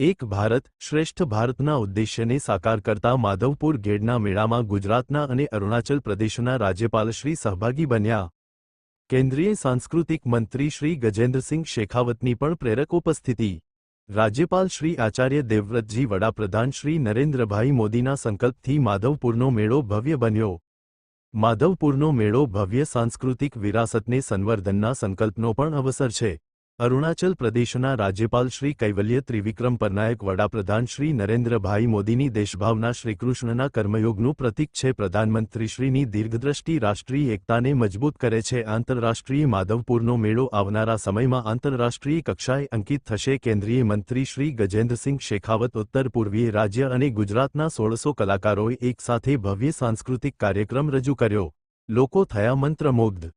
એક ભારત શ્રેષ્ઠ ભારતના ઉદ્દેશ્યને સાકાર કરતા માધવપુર ગેડના મેળામાં ગુજરાતના અને અરુણાચલ પ્રદેશના રાજ્યપાલશ્રી સહભાગી બન્યા. કેન્દ્રીય સાંસ્કૃતિક મંત્રી શ્રી ગજેન્દ્રસિંહ શેખાવતની પણ પ્રેરક ઉપસ્થિતિ. રાજ્યપાલ શ્રી આચાર્ય દેવવ્રતજી, વડાપ્રધાન શ્રી નરેન્દ્રભાઈ મોદીના સંકલ્પથી માધવપુરનો મેળો ભવ્ય બન્યો. માધવપુરનો મેળો ભવ્ય સાંસ્કૃતિક વિરાસતને સંવર્ધનના સંકલ્પનો પણ અવસર છે. અરુણાચલ પ્રદેશના રાજ્યપાલ શ્રી કૈવલ્ય ત્રિવિક્રમ પરનાયક વડાપ્રધાન શ્રી નરેન્દ્રભાઈ મોદીની દેશભાવના શ્રીકૃષ્ણના કર્મયોગનું પ્રતીક છે. પ્રધાનમંત્રીશ્રીની દીર્ઘદ્રષ્ટિ રાષ્ટ્રીય એકતાને મજબૂત કરે છે. આંતરરાષ્ટ્રીય માધવપુરનો મેળો આવનારા સમયમાં આંતરરાષ્ટ્રીય કક્ષાએ અંકિત થશે. કેન્દ્રીય મંત્રી શ્રી ગજેન્દ્રસિંહ શેખાવત, ઉત્તર પૂર્વીય રાજ્ય અને ગુજરાતના સોળસો કલાકારોએ એકસાથે ભવ્ય સાંસ્કૃતિક કાર્યક્રમ રજૂ કર્યો. લોકો થયા મંત્રમુગ્ધ.